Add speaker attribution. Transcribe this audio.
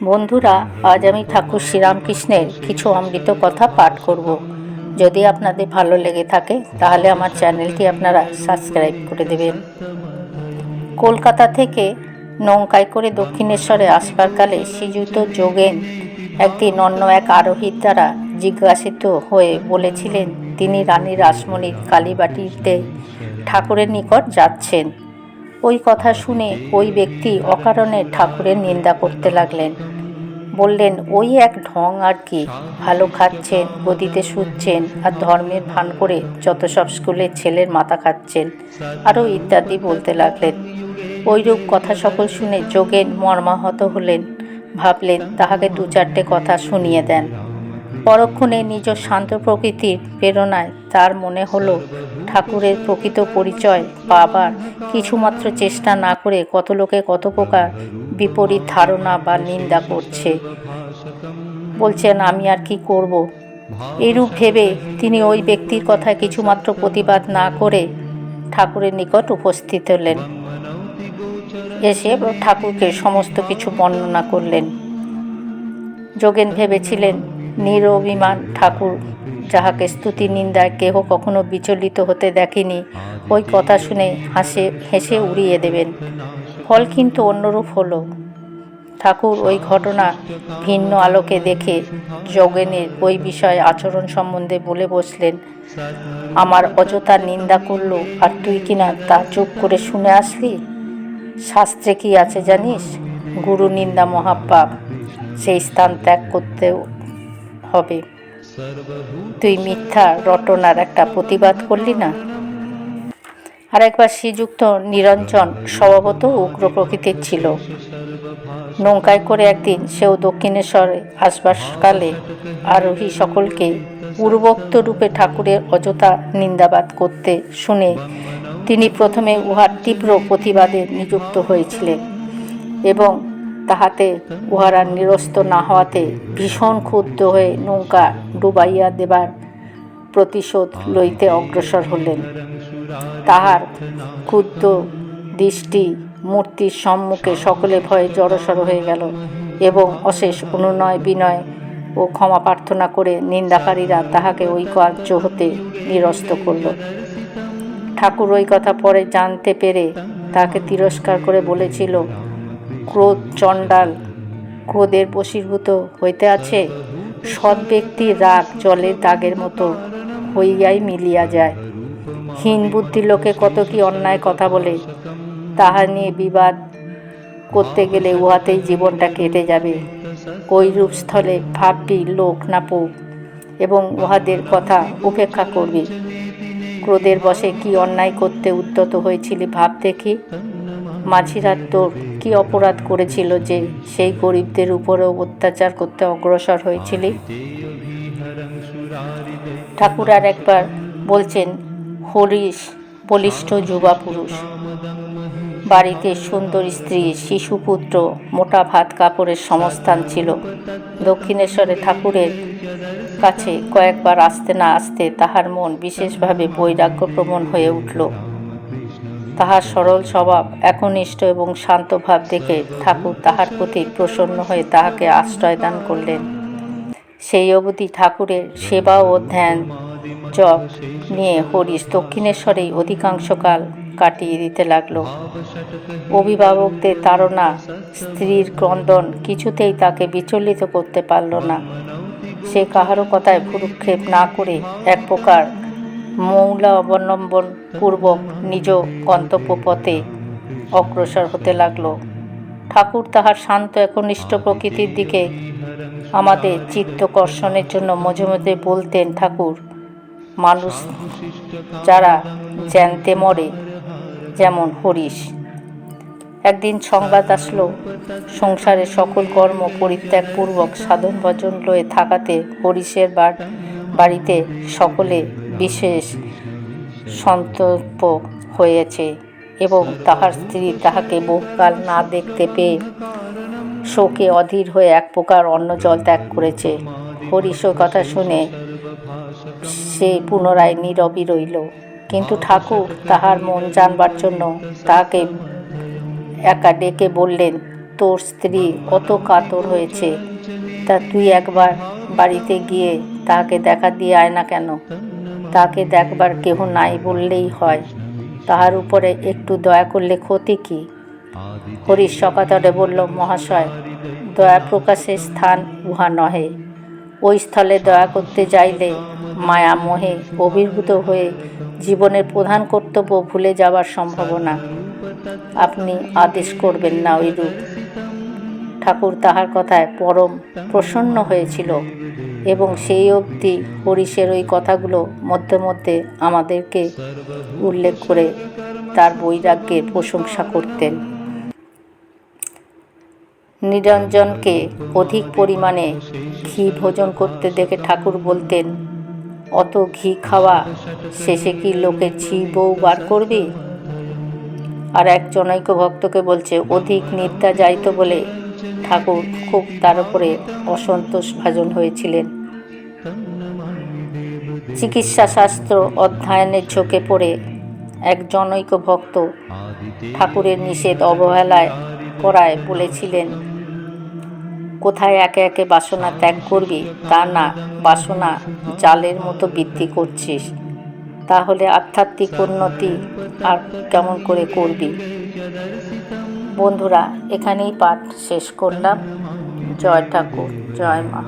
Speaker 1: বন্ধুরা, আজ আমি ঠাকুর শ্রীরামকৃষ্ণের কিছু অমৃত কথা পাঠ করব। যদি আপনাদের ভালো লেগে থাকে, তাহলে আমার চ্যানেলটি আপনারা সাবস্ক্রাইব করে দেবেন। কলকাতা থেকে নৌকায় করে দক্ষিণেশ্বরে আসবার কালে শ্রীযুক্ত যোগেন একদিন অন্য এক আরোহীর দ্বারা জিজ্ঞাসিত হয়ে বলেছিলেন, তিনি রানী রাসমণির কালীবাটিতে ঠাকুরের নিকট যাচ্ছেন। ওই কথা শুনে ওই ব্যক্তি অকারণে ঠাকুরের নিন্দা করতে লাগলেন। বললেন, ওই এক ঢং আর কি। ভালো খাচ্ছেন, গদিতে শুচ্ছেন আর ধর্মের ভান করে যত সব স্কুলের ছেলের মাথা খাচ্ছেন। আরও ইত্যাদি বলতে লাগলেন। ওইরূপ কথা সকল শুনে যোগেন মর্মাহত হলেন। ভাবলেন, তাহাকে দু চারটে কথা শুনিয়ে দেন। পরক্ষণে নিজ শান্ত প্রকৃতির প্রেরণায় তার মনে হলো ঠাকুরের প্রকৃত পরিচয় পাবার কিছুমাত্র চেষ্টা না করে কত লোকে কত প্রকার বিপরীত ধারণা বা নিন্দা করছে। বলছেন, আমি আর কি করব? এরূপ ভেবে তিনি ওই ব্যক্তির কথায় কিছুমাত্র প্রতিবাদ না করে ঠাকুরের নিকট উপস্থিত হলেন। এসে ঠাকুরকে সমস্ত কিছু বর্ণনা করলেন। যোগেন ভেবেছিলেন, নিরভিমান ঠাকুর যাহাকে স্তুতি নিন্দায় কেহ কখনো বিচলিত হতে দেখেনি, ওই কথা শুনে হাসে, হেসে উড়িয়ে দেবেন। ফল কিন্তু অন্যরূপ হলো। ঠাকুর ওই ঘটনা ভিন্ন আলোকে দেখে যোগেনের ওই বিষয়ে আচরণ সম্বন্ধে বলে বসলেন, আমার অযথা নিন্দা করল, আর তুই কিনা তা চুপ করে শুনে আসলি? শাস্ত্রে কি আছে জানিস? গুরু নিন্দা মহাপাপ, সেই স্থান ত্যাগ করতেও হবে। তুই মিথ্যা রটনার একটা প্রতিবাদ করলি না? আর একবার শ্রীযুক্ত নিরঞ্জন স্বভাবত উগ্র প্রকৃতির ছিল। নৌকায় করে একদিন সেও দক্ষিণেশ্বরে আসবাসকালে আরোহী সকলকে পূর্বোক্ত রূপে ঠাকুরের অযথা নিন্দাবাদ করতে শুনে তিনি প্রথমে উহার তীব্র প্রতিবাদে নিযুক্ত হয়েছিলেন এবং তাহাতে উহারা নিরস্ত না হওয়াতে ভীষণ ক্ষুব্ধ হয়ে নৌকা ডুবাইয়া দেবার প্রতিশোধ লইতে অগ্রসর হলেন। তাহার ক্ষুদ্র দৃষ্টি মূর্তির সম্মুখে সকলে ভয়ে জড়সড় হয়ে গেল এবং অশেষ অনুনয় বিনয় ও ক্ষমা প্রার্থনা করে নিন্দাকারীরা তাহাকে ওই কার্য হতে নিরস্ত করল। ঠাকুর ওই কথা পরে জানতে পেরে তাকে তিরস্কার করে বলেছিল ক্রোধ চণ্ডাল। ক্রোধের বশীভূত হইতে আছে সৎ ব্যক্তির রাগ জলের দাগের মতো হইয়াই মিলিয়া যায়। হীন বুদ্ধি লোকে কত কি অন্যায় কথা বলে তাহা নিয়ে বিবাদ করতে গেলে উহাতেই জীবনটা কেটে যাবে। ওই রূপস্থলে ভাববি লোক না পোক, এবং উহাদের কথা উপেক্ষা করবি। ক্রোধের বসে কি অন্যায় করতে উদ্যত হয়েছিলি ভাব দেখি? মাঝিরাত তোর কি অপরাধ করেছিল যে সেই গরিবদের উপরেও অত্যাচার করতে অগ্রসর হয়েছিলি? ঠাকুর আর একবার বলছেন, হরিশ, বলিষ্ঠ যুবা পুরুষ। বাড়িতে সুন্দর স্ত্রী শিশুপুত্র মোটা ভাত কাপড়ের সমস্থান ছিল। দক্ষিণেশ্বরে ঠাকুরের কাছে কয়েকবার আসতে না আসতে তাহার মন বিশেষভাবে বৈরাগ্যপ্রবণ হয়ে উঠল। তাহার সরল স্বভাব একনিষ্ঠ এবং শান্ত ভাব দেখে ঠাকুর তাহার প্রতি প্রসন্ন হয়ে তাহাকে আশ্রয় দান করলেন। সেই অবধি ঠাকুরের সেবা ও ধ্যান জপ নিয়ে হরিশ দক্ষিণেশ্বরেই অধিকাংশকাল কাটিয়ে দিতে লাগল। অভিভাবকদের তাড়না, স্ত্রীর ক্রন্দন কিছুতেই তাকে বিচলিত করতে পারল না। সে কাহারও কথায় ভুরুক্ষেপ না করে এক প্রকার মৌলা অবলম্বন পূর্বক নিজ গন্তব্য পথে অগ্রসর হতে লাগল। ঠাকুর তাহার শান্ত, একনিষ্ঠ প্রকৃতির দিকে আমাদের চিত্তকর্ষণের জন্য মাঝে মধ্যে বলতেন, ঠাকুর, মানুষ যারা জ্যানতে মরে, যেমন হরিশ। একদিন সংবাদ আসলো, সংসারে সকল কর্ম পরিত্যাগপূর্বক সাধন ভজন লয়ে থাকাতে হরিশের বাড়িতে সকলে বিশেষ সন্তর্প হয়েছে এবং তাহার স্ত্রী তাহাকে বহুকাল না দেখতে পেয়ে শোকে অধীর হয়ে এক প্রকার অন্ন জল ত্যাগ করেছে। হরিশ কথা শুনে সে পুনরায় নীরবই রইল। কিন্তু ঠাকুর তাহার মন জানবার জন্য তাহাকে একা ডেকে বললেন, তোর স্ত্রী অত কাতর হয়েছে। তা তুই একবার বাড়িতে গিয়ে তাহাকে দেখা দিয়ে আয় না কেন? তাকে দেখবার কেহ নাই বললেই হয়। তাহার উপরে একটু দয়া করলে ক্ষতি কি? হরিশ সকাতরে বলল, মহাশয়, দয়া প্রকাশের স্থান উহা নহে। ওই স্থলে দয়া করতে যাইলে মায়া মোহে অভিভূত হয়ে জীবনের প্রধান কর্তব্য ভুলে যাওয়ার সম্ভাবনা। আপনি আদেশ করবেন না ওইরূপ ঠাকুর তাহার কথায় পরম প্রসন্ন হয়েছিল। এবং সেই অবধি হরিশের ওই কথাগুলো মধ্যে মধ্যে আমাদেরকে উল্লেখ করে তার বৈরাগ্যের প্রশংসা করতেন। নিরঞ্জনকে অধিক পরিমাণে ঘি ভোজন করতে দেখে ঠাকুর বলতেন, অত ঘি খাওয়া শেষে কি লোকে ঝি বউ বার করবি? আর এক জনৈক ভক্তকে বলছে, অধিক নিদ্রা যাইত বলে ঠাকুর খুব তার উপরে অসন্তোষ ভাজন হয়েছিলেন। চিকিৎসা শাস্ত্র অধ্যয়নের ঝোঁকে পড়ে এক জনৈক ভক্ত ঠাকুরের নিষেধ অবহেলায় করায় বলেছিলেন, কোথায় একে একে বাসনা ত্যাগ করবি, তা না, বাসনা জালের মতো বৃদ্ধি করছিস। তাহলে আধ্যাত্মিক উন্নতি আর কেমন করে করবি? বন্ধুরা, এখানেই পাঠ শেষ করলাম। জয় ঠাকুর, জয় মা।